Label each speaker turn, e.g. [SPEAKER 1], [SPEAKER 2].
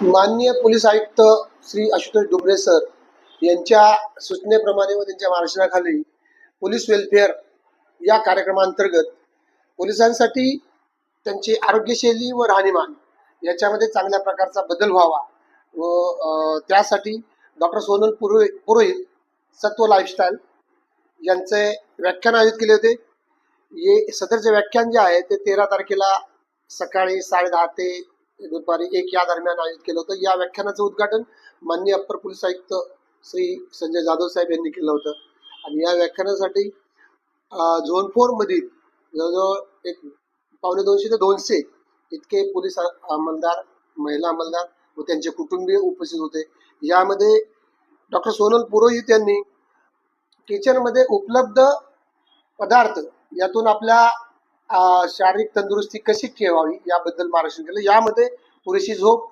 [SPEAKER 1] माननीय पोलीस आयुक्त श्री आशुतोष डुबरे सर यांच्या सूचनेप्रमाणे व त्यांच्या मार्गदर्शनाखाली पोलीस वेलफेअर या कार्यक्रमांतर्गत पोलिसांसाठी त्यांची आरोग्यशैली व राहणीमान याच्यामध्ये चांगल्या प्रकारचा बदल व्हावा व त्यासाठी डॉक्टर सोनल पुरोहि पुरोहित सत्व लाईफस्टाईल यांचे व्याख्यान आयोजित केले होते. ये सदरचे व्याख्यान जे आहे ते तेरा तारखेला सकाळी साडेदहा ते दुपारी एक या दरम्यान आयोजित केलं होतं. या व्याख्यानाचं उद्घाटन माननीय अप्पर पोलीस आयुक्त श्री संजय जाधव साहेब यांनी केलं होतं. आणि या व्याख्यानासाठी झोन फोर मधील जवळजवळ एक पावणे दोनशे ते दोनशे इतके पोलीस अंमलदार महिला अंमलदार व त्यांचे कुटुंबीय उपस्थित होते. यामध्ये डॉक्टर सोनल पुरोहित यांनी किचनमध्ये उपलब्ध पदार्थ यातून आपल्या शारीरिक तंदुरुस्ती कशी ठेवावी याबद्दल मार्गदर्शन केलं. यामध्ये पुरेशी झोप